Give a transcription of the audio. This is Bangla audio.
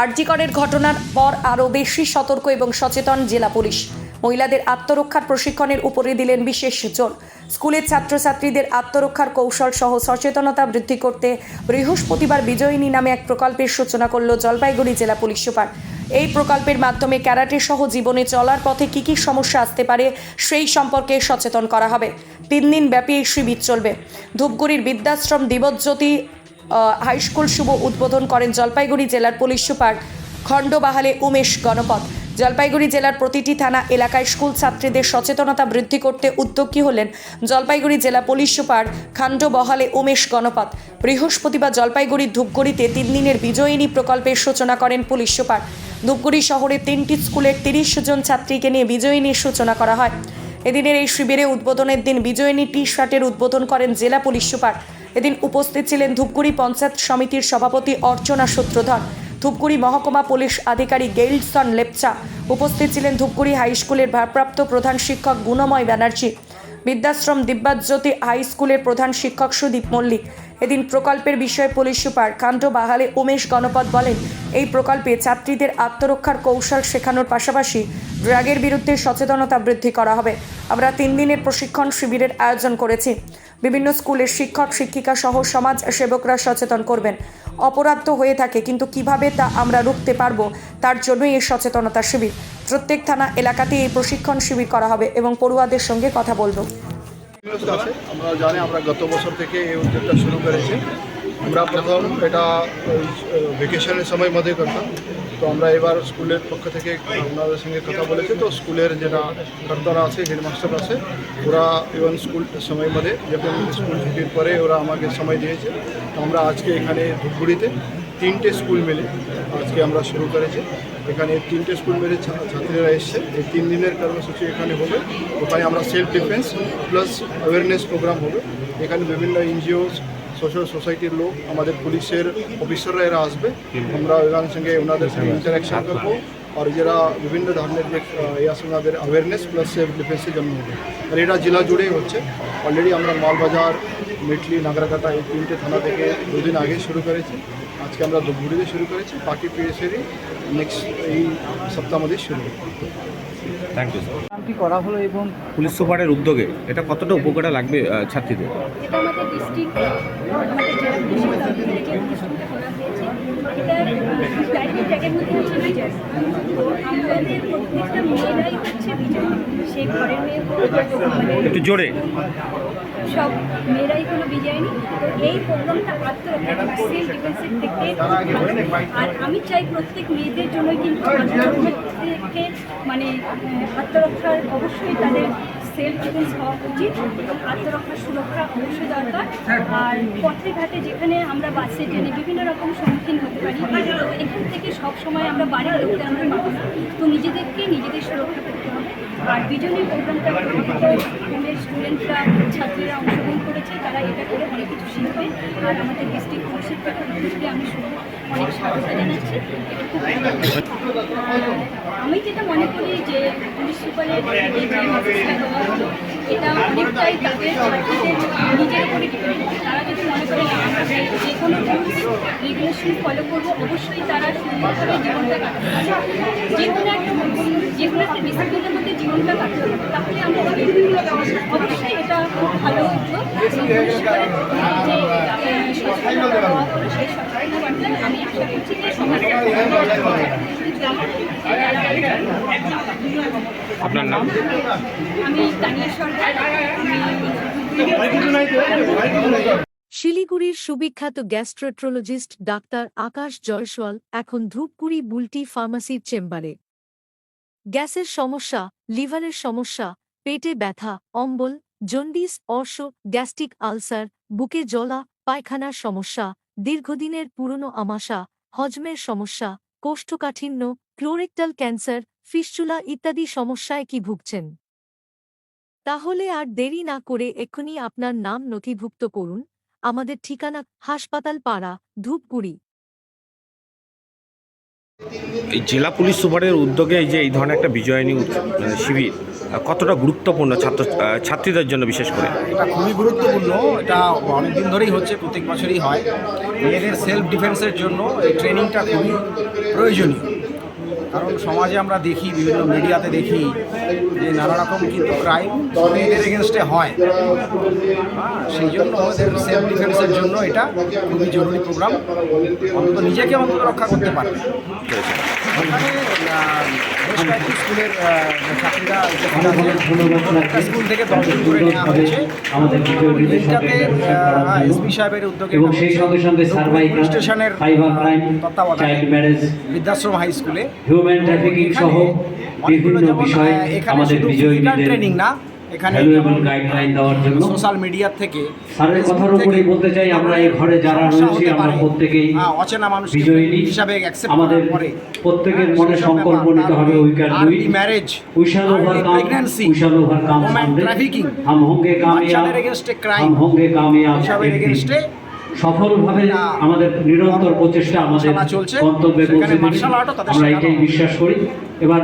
আরজিকরের ঘটনার পর আরও বেশি সতর্ক এবং সচেতন জেলা পুলিশ। মহিলাদের আত্মরক্ষার প্রশিক্ষণের উপরে দিলেন বিশেষ জোর। স্কুলের ছাত্রছাত্রীদের আত্মরক্ষার কৌশল সহ সচেতনতা বৃদ্ধি করতে বৃহস্পতিবার বিজয়িনী নামে এক প্রকল্পের সূচনা করল জলপাইগুড়ি জেলা পুলিশ সুপার। এই প্রকল্পের মাধ্যমে ক্যারাটে সহ জীবনে চলার পথে কী কী সমস্যা আসতে পারে সেই সম্পর্কে সচেতন করা হবে। তিন দিন ব্যাপী এই শিবির চলবে। ধূপগুড়ির বৃদ্ধাশ্রম দিবজ্যোতি হাই স্কুল শুভ উদ্বোধন করেন জলপাইগুড়ি জেলার পুলিশ সুপার খণ্ডবাহালে উমেশ গণপথ। জলপাইগুড়ি জেলার প্রতিটি থানা এলাকায় স্কুল ছাত্রীদের সচেতনতা বৃদ্ধি করতে উদ্যোগী হলেন জলপাইগুড়ি জেলা পুলিশ সুপার খান্ডবহালে উমেশ গণপথ। বৃহস্পতিবার জলপাইগুড়ির ধূপগুড়িতে তিন দিনের বিজয়িনী প্রকল্পের সূচনা করেন পুলিশ সুপার। ধূপগুড়ি শহরে তিনটি স্কুলের তিরিশ জন ছাত্রীকে নিয়ে বিজয়িনীর সূচনা করা হয়। এদিনের এই শিবিরে উদ্বোধনের দিন বিজয়িনী টি শার্টের উদ্বোধন করেন জেলা পুলিশ সুপার। এদিন উপস্থিত ছিলেন ধূপগুড়ি পঞ্চায়েত সমিতির সভাপতি অর্চনা সূত্রধর। ধূপগুড়ি মহকুমা পুলিশ আধিকারিক গেইলসন লেপচা। উপস্থিত ছিলেন ধূপগুড়ি হাইস্কুলের ভারপ্রাপ্ত প্রধান শিক্ষক গুণময় ব্যানার্জি। বিদ্যাশ্রম দিব্যাজ্যোতি হাই স্কুলের প্রধান শিক্ষক সুদীপ মল্লিক। এদিন প্রকল্পের বিষয়ে পুলিশ সুপার কাণ্ড বাহালে উমেশ গণপত বলেন, এই প্রকল্পে ছাত্রীদের আত্মরক্ষার কৌশল শেখানোর পাশাপাশি ড্রাগের বিরুদ্ধে সচেতনতা বৃদ্ধি করা হবে। আমরা তিন দিনের প্রশিক্ষণ শিবিরের আয়োজন করেছি। বিভিন্ন স্কুলের শিক্ষক, শিক্ষিকা সহ সমাজ সেবকরা সচেতন করবেন। অপরাধ তো হয়ে থাকে, কিন্তু কীভাবে তা আমরা রুখতে পারব, তার জন্যই এই সচেতনতা শিবির। প্রত্যেক থানা এলাকাতে এই প্রশিক্ষণ শিবির করা হবে এবং পড়ুয়াদের সঙ্গে কথা বলব। আছে। আমরা জানি আমরা গত বছর থেকে এই উদ্যোগটা শুরু করেছি। আমরা প্রথম এটা ভেকেশনের সময় মধ্যে করতাম। তো আমরা এবার স্কুলের পক্ষ থেকে আপনাদের সঙ্গে কথা বলেছি। তো স্কুলের যেটা কর্তারা আছে, হেডমাস্টার আছে, ওরা ইভেন স্কুল সময় মধ্যে, যখন স্কুল ছুটির পরে ওরা আমাকে সময় দিয়েছে। তো আমরা আজকে এখানে ধূপগুড়িতে তিনটে স্কুল মিলে আজকে আমরা শুরু করেছি। এখানে তিনটে স্কুল মিলে ছাত্রীরা এসছে। এই তিন দিনের কর্মসূচি এখানে হবে। ওখানে আমরা self defence plus awareness programme হবে। এখানে বিভিন্ন এনজিও সোশ্যাল সোসাইটির লোক, আমাদের পুলিশের অফিসাররা এরা আসবে। আমরা ওনাদের সঙ্গে ওনাদের সঙ্গে ইন্টারাকশন করব। আর যারা বিভিন্ন ধরনের যে অ্যাওয়ারনেস প্লাস সেলফ ডিফেন্সের জন্য হবে। আর এটা জেলা জুড়েই হচ্ছে। অলরেডি আমরা মালবাজার মিটলি নাগরাকাতা এই তিনটে থানা থেকে দুদিন আগে শুরু করেছি। আজকে আমরা ধুপগুড়িতে শুরু করেছি। বাকি পিএসেরই নেক্সট এই সপ্তাহ মধ্যে শুরু হবে। থ্যাংক ইউ নামটি করা হলো এবং পুলিশ সুপারের উদ্যোগে এটা কতটা উপকারে লাগবে ছাত্রীদের? এটা আমাদের ডিস্ট্রিক্ট আমাদের জেলা পুলিশের তরফ থেকে যে অনুষ্ঠানটা করা হয়েছে এটা হচ্ছে সে ঘরের একটু জোরে। সব মেয়েরাই কোনো বিজয়নি তো এই প্রোগ্রামটা আত্মরক্ষা থেকে আর আমি চাই প্রত্যেক মেয়েদের জন্যই কিন্তু মানে আত্মরক্ষার অবশ্যই তাদের সেলফ ডিফেন্স হওয়া উচিত, আত্মরক্ষার সুরক্ষা অবশ্যই দরকার। আর পথে ঘাটে যেখানে আমরা বাসে ট্রেনে বিভিন্ন রকম সম্মুখীন হতে পারি, এখান থেকে সব সময় আমরা বাড়ির লোকদের আমরা পাবো না তো নিজেদেরকে নিজেদের সুরক্ষা করতে হবে। আর বিজনী প্রোগ্রামটা স্টুডেন্টরা, ছাত্রীরা অংশগ্রহণ করেছে, তারা এটা করে অনেক কিছু শিখবে। আর আমাদের ডিস্ট্রিক্ট পুলিশের থেকে আমি শুভ অনেক স্বাগত জানাচ্ছি। এটা খুব আমি যেটা মনে করি যে পুলিশ সুপারের এটা অনেকটাই তাদের নিজের উপরে তারা যদি মনে করে যে কোনো রেগুলেশন ফলো করব, অবশ্যই তারা সুন্দরভাবে জীবনটা কাটাতে যে কোনো একটা যে কোনো একটা ডিসিপ্লিনের মধ্যে জীবনটা কাটাতে হবে। তাহলে আমরা অবশ্যই এটা খুব ভালো উদ্যোগ। আমি আশা করছি যে আপনার নাম? আমি তানিয়া সরকার। আমি শিলিগুড়ির সুবিখ্যাত গ্যাস্ট্রোট্রোলজিস্ট ডাক্তার আকাশ জয়সওয়াল এখন ধূপগুড়ি বুলটি ফার্মাসির চেম্বারে। গ্যাসের সমস্যা, লিভারের সমস্যা, পেটে ব্যথা, অম্বল, জন্ডিস, অর্শ, গ্যাস্ট্রিক আলসার, বুকে জলা পায়খানার সমস্যা, দীর্ঘদিনের পুরনো আমাশা, হজমের সমস্যা, কোষ্ঠকাঠিন্য, ক্লোরেক্টাল ক্যান্সার, ফিস্চুলা ইত্যাদি সমস্যায় কি ভুগছেন? তাহলে আর দেরি না করে এক্ষুনি আপনার নাম নথিভুক্ত করুন। আমাদের ঠিকানা হাসপাতাল পাড়া ধূপগুড়ি। এই জেলা পুলিশ সুপারের উদ্যোগে এই যে এই ধরনের একটা বিজয়নী মানে শিবির কতটা গুরুত্বপূর্ণ ছাত্র ছাত্রীদের জন্য বিশেষ করে? এটা খুবই গুরুত্বপূর্ণ এটা অনেকদিন ধরেই হচ্ছে প্রত্যেক বছরই হয়। মেয়েদের সেলফ ডিফেন্সের জন্য এই ট্রেনিংটা খুবই প্রয়োজনীয়। কারণ সমাজে আমরা দেখি বিভিন্ন মিডিয়াতে দেখি যে নানা রকম কিন্তু ক্রাইম মেয়েদের এগেনস্টে হয়। হ্যাঁ সেই জন্য ওদের সেলফ ডিফেন্সের জন্য এটা খুবই জরুরি প্রোগ্রাম অন্তত নিজেকে অন্তত রক্ষা করতে পারে। ওখানে কয়েকটি স্কুলের স্কুল থেকে দর্শন করে নেওয়া হয়েছে। এসপি সাহেবের উদ্যোগে পুলিশ স্টেশনের তত্ত্বাবধানে বৃদ্ধাশ্রম হাই স্কুলে। হিউম্যান ট্রাফিকিং সহ বিভিন্ন বিষয়ে আমাদের বিজয়ী বিজয়ীদের ট্রেনিং না এখানে গাইডলাইন দেওয়ার জন্য সোশ্যাল মিডিয়া থেকে স্যারের কথার উপরে বলতে চাই আমরা এই ঘরে যারা রয়েছি আমরা প্রত্যেকেই অচেনা মানুষ বিজয়ী হিসাবে আমাদের প্রত্যেকের মনে সংকল্প নিতে হবে ম্যারেজ প্রেগন্যান্সি ট্রাফিকিং হাম হাম সফলভাবে আমাদের নিরন্তর প্রচেষ্টা আমাদের গন্তব্যে পৌঁছে আমরা এটাই বিশ্বাস করি। এবার